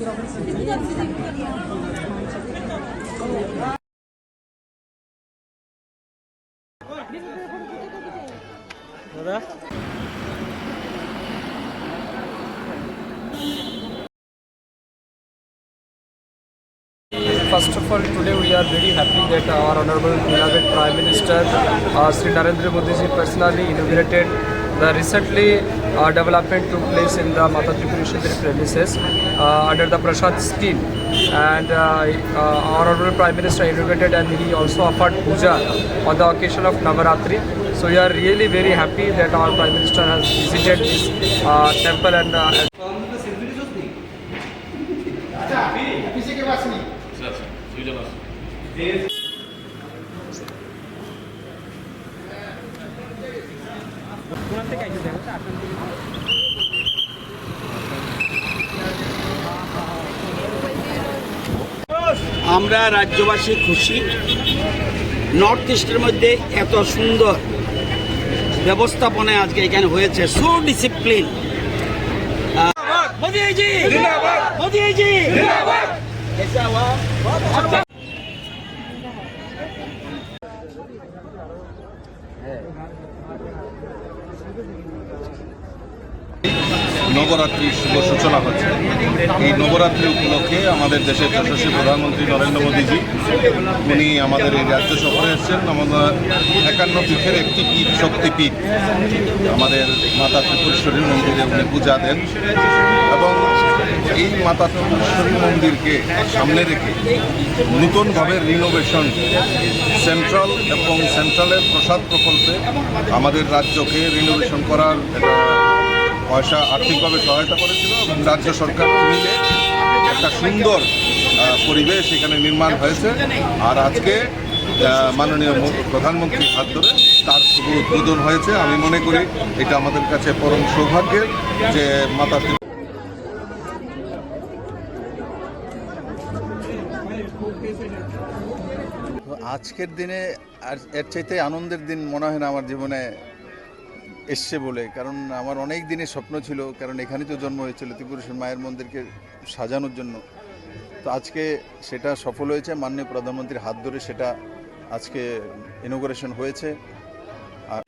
First of all, today we are very happy that our Honorable beloved Prime Minister uh, Sri Narendra Modi ji personally inaugurated the recently uh, development took place in the Mata Tripureshwari premises uh, under the Prashad scheme. And uh, uh, our Honorable Prime Minister inaugurated and he also offered puja on the occasion of Navaratri. So we are really very happy that our Prime Minister has visited this uh, temple and uh, আমরা রাজ্যবাসী খুশি। North ইস্টের মধ্যে এত সুন্দর ব্যবস্থাপনায় আজকে এখানে হয়েছে। সু ডিসিপ্লিন নবরাত্রির শুভ সূচনা হচ্ছে। এই নবরাত্রি উপলক্ষে আমাদের দেশের যশস্বী প্রধানমন্ত্রী নরেন্দ্র মোদীজি, উনি আমাদের এই রাজ্য সফরে এসছেন। আমাদের একান্ন পীঠের একটি পীঠ, শক্তিপীঠ। আমাদের মাতা ত্রিপুরেশ্বরী মন্দিরে উনি পূজা দেন। এবং এই মাতা ত্রিপুরেশ্বরী মন্দিরকে সামনে রেখে নূতনভাবে রিনোভেশন সেন্ট্রাল এবং সেন্ট্রালের প্রসাদ প্রকল্পে আমাদের রাজ্যকে রিনোভেশন করার পয়সা আর্থিকভাবে সহায়তা করেছিল এবং রাজ্য সরকার মিলে একটা সুন্দর পরিবেশ এখানে নির্মাণ হয়েছে। আর আজকে মাননীয় প্রধানমন্ত্রীর হাত ধরে তার শুভ উদ্বোধন হয়েছে। আমি মনে করি এটা আমাদের কাছে পরম সৌভাগ্যের যে মাতা তো আজকের দিনে আর এর চাইতে আনন্দের দিন মনে হয় না আমার জীবনে এসছে বলে। কারণ আমার অনেক দিনের স্বপ্ন ছিল, কারণ এখানে তো জন্ম হয়েছিল ত্রিপুরেশ্বর মায়ের মন্দিরকে সাজানোর জন্য। তো আজকে সেটা সফল হয়েছে, মাননীয় প্রধানমন্ত্রীর হাত ধরে সেটা আজকে ইনোগ্রেশন হয়েছে। আর